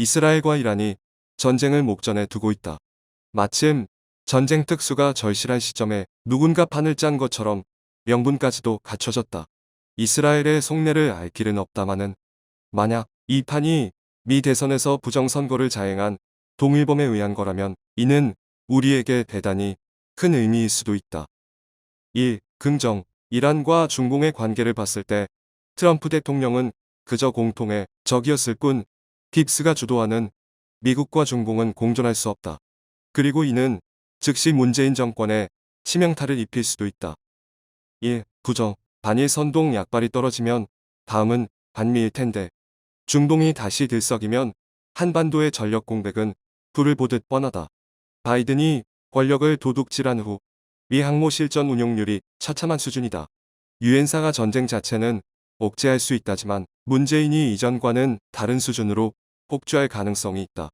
이스라엘과 이란이 전쟁을 목전에 두고 있다. 마침 전쟁 특수가 절실한 시점에 누군가 판을 짠 것처럼 명분까지도 갖춰졌다. 이스라엘의 속내를 알 길은 없다마는 만약 이 판이 미 대선에서 부정선거를 자행한 동일범에 의한 거라면 이는 우리에게 대단히 큰 의미일 수도 있다. 1. 긍정. 이란과 중공의 관계를 봤을 때 트럼프 대통령은 그저 공통의 적이었을 뿐 깁스가 주도하는 미국과 중공은 공존할 수 없다. 그리고 이는 즉시 문재인 정권에 치명타를 입힐 수도 있다. 1. 부정. 반일 선동 약발이 떨어지면 다음은 반미일 텐데 중동이 다시 들썩이면 한반도의 전력 공백은 불을 보듯 뻔하다. 바이든이 권력을 도둑질한 후 미 항모 실전 운용률이 처참한 수준이다. 유엔사가 전쟁 자체는 억제할 수 있다지만 문재인이 이전과는 다른 수준으로 폭주할 가능성이 있다.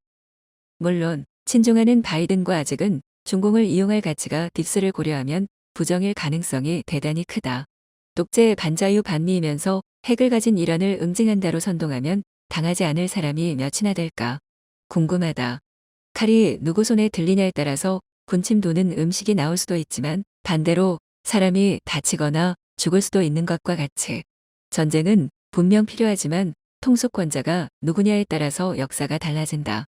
물론 친중하는 바이든과 아직은 중공을 이용할 가치가 딥스를 고려하면 부정일 가능성이 대단히 크다. 독재 반자유 반미이면서 핵을 가진 이란을 응징한다로 선동하면 당하지 않을 사람이 몇이나 될까. 궁금하다. 칼이 누구 손에 들리냐에 따라서 군침 도는 음식이 나올 수도 있지만 반대로 사람이 다치거나 죽을 수도 있는 것과 같이 전쟁은 분명 필요하지만 통수권자가 누구냐에 따라서 역사가 달라진다.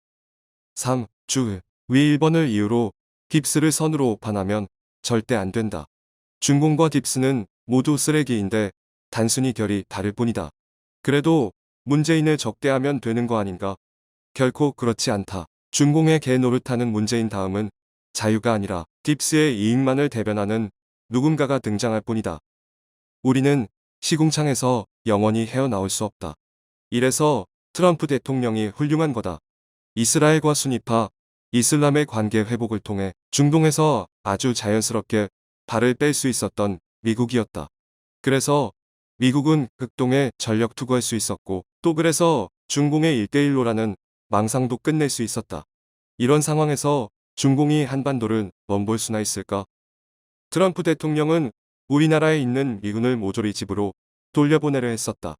3. 주. 위 1번을 이유로 딥스를 선으로 오판하면 절대 안 된다. 중공과 딥스는 모두 쓰레기인데 단순히 결이 다를 뿐이다. 그래도 문재인을 적대하면 되는 거 아닌가? 결코 그렇지 않다. 중공의 개 노릇하는 문재인 다음은 자유가 아니라 딥스의 이익만을 대변하는 누군가가 등장할 뿐이다. 우리는 시궁창에서 영원히 헤어나올 수 없다. 이래서 트럼프 대통령이 훌륭한 거다. 이스라엘과 순위파, 이슬람의 관계 회복을 통해 중동에서 아주 자연스럽게 발을 뺄 수 있었던 미국이었다. 그래서 미국은 극동에 전력 투구할 수 있었고 또 그래서 중공의 1대1로라는 망상도 끝낼 수 있었다. 이런 상황에서 중공이 한반도를 넘볼 수나 있을까? 트럼프 대통령은 우리나라에 있는 미군을 모조리 집으로 돌려보내려 했었다.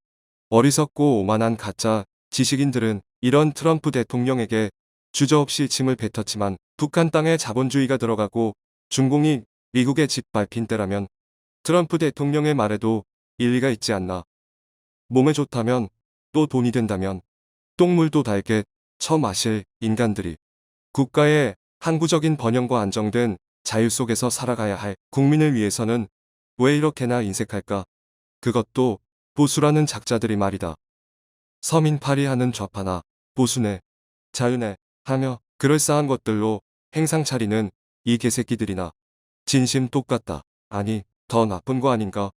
어리석고 오만한 가짜 지식인들은 이런 트럼프 대통령에게 주저없이 침을 뱉었지만 북한 땅에 자본주의가 들어가고 중공이 미국의 집 밟힌 때라면 트럼프 대통령의 말에도 일리가 있지 않나. 몸에 좋다면 또 돈이 된다면 똥물도 달게 처마실 인간들이 국가의 항구적인 번영과 안정된 자유 속에서 살아가야 할 국민을 위해서는 왜 이렇게나 인색할까? 그것도 보수라는 작자들이 말이다. 서민 파리하는 좌파나 보수네, 자유네 하며 그럴싸한 것들로 행상 차리는 이 개새끼들이나 진심 똑같다. 아니 더 나쁜 거 아닌가?